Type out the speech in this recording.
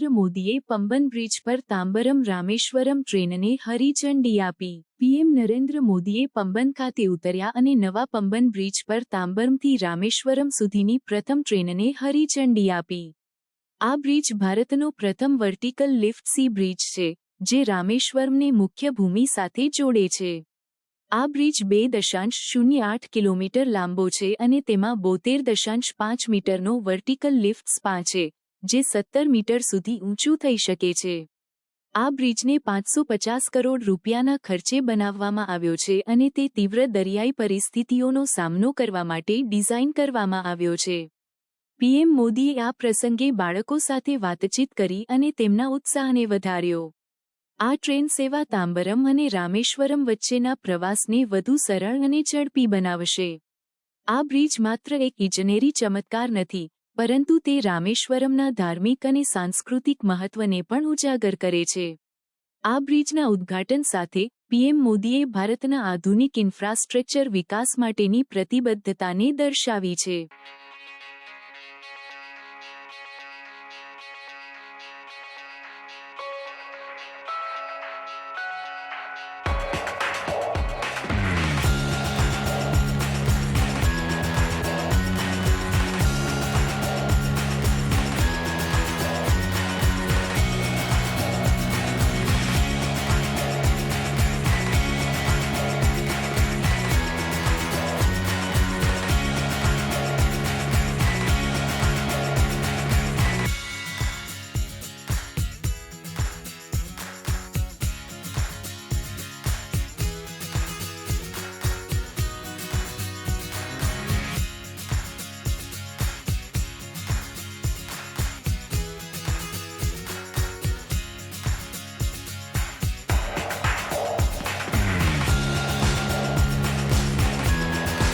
નરેન્દ્ર મોદીએ પંબન બ્રિજ પર તાંબરમ રામેશ્વરમ ટ્રેનને હરીઝંડી આપી. પીએમ નરેન્દ્ર મોદીએ પંબન ખાતે ઉતર્યા અને નવા પંબન બ્રિજ પર તાંબરમથી રામેશ્વરમ સુધીની પ્રથમ ટ્રેનને હરીઝંડી આપી. આ બ્રિજ ભારતનો પ્રથમ વર્ટિકલ લિફ્ટ સી બ્રિજ છે, જે રામેશ્વરમને મુખ્ય ભૂમિ સાથે જોડે છે. આ બ્રિજ બે દશાંશ શૂન્ય આઠ કિલોમીટર લાંબો છે અને તેમાં બોતેર દશાંશ પાંચ મીટરનો વર્ટિકલ લિફ્ટ સ્પા છે. જે સત્તર મીટર સુધી ઊંચું થઈ શકે છે. આ બ્રિજને પાંચસો પચાસ કરોડ રૂપિયાના ખર્ચે બનાવવામાં આવ્યો છે અને તે તીવ્ર દરિયાઈ પરિસ્થિતિઓનો સામનો કરવા માટે ડિઝાઇન કરવામાં આવ્યો છે. પીએમ મોદીએ આ પ્રસંગે બાળકો સાથે વાતચીત કરી અને તેમના ઉત્સાહને વધાર્યો. આ ટ્રેન સેવા તાંબરમ અને રામેશ્વરમ વચ્ચેના પ્રવાસને વધુ સરળ અને ઝડપી બનાવશે. આ બ્રિજ માત્ર એક ઇજનેરી ચમત્કાર નથી પરંતુ તે રામેશ્વરમના ધાર્મિક અને સાંસ્કૃતિક મહત્વને પણ ઉજાગર કરે છે. આ બ્રિજના ઉદ્ઘાટન સાથે પીએમ મોદીએ ભારતના આધુનિક ઇન્ફ્રાસ્ટ્રક્ચર વિકાસ માટેની પ્રતિબદ્ધતાને દર્શાવી છે.